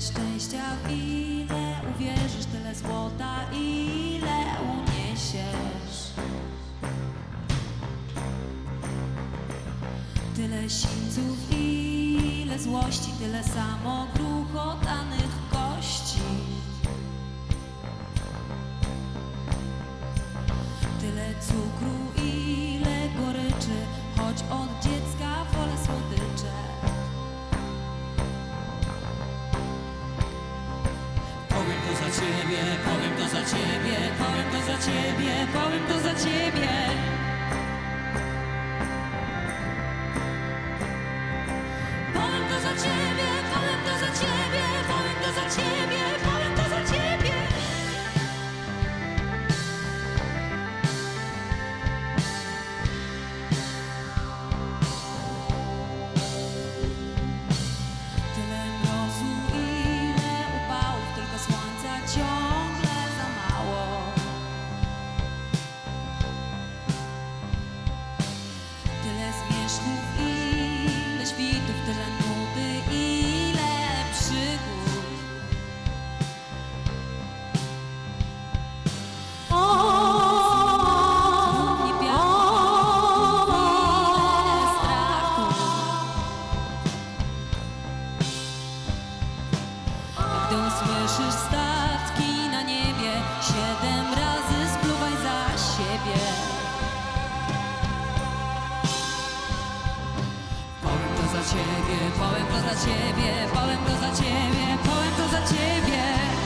szczęścia, w ile uwierzysz, tyle złota, ile uniesiesz. Tyle sińców, ile złości, tyle samo gruchotanych kości. Tyle cukru, ile goryczy, choć od dziecka Ciebie, powiem usłyszysz statki na niebie, siedem razy spluwaj za siebie. Powiem to za ciebie, powiem to za ciebie, powiem to za ciebie, powiem to za ciebie.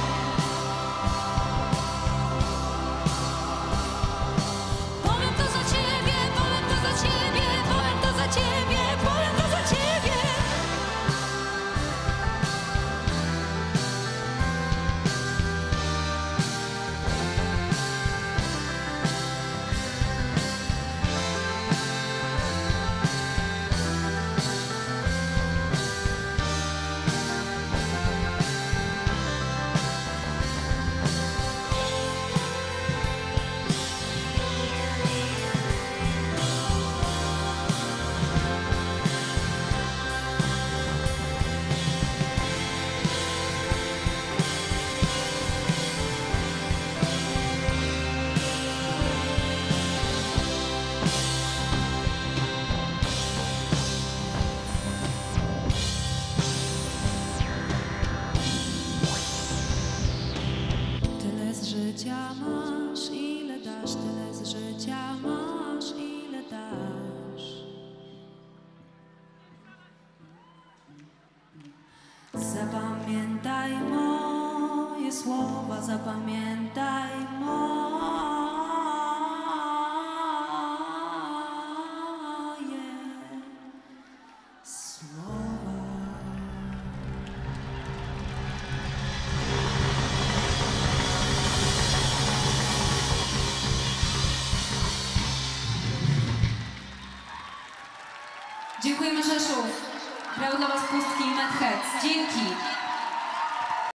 Życia masz, ile dasz, tyle z życia masz, ile dasz. Zapamiętaj moje słowa, zapamiętaj moje Dziękujemy Rzeszów. Grał dla Was pustki i. Dzięki.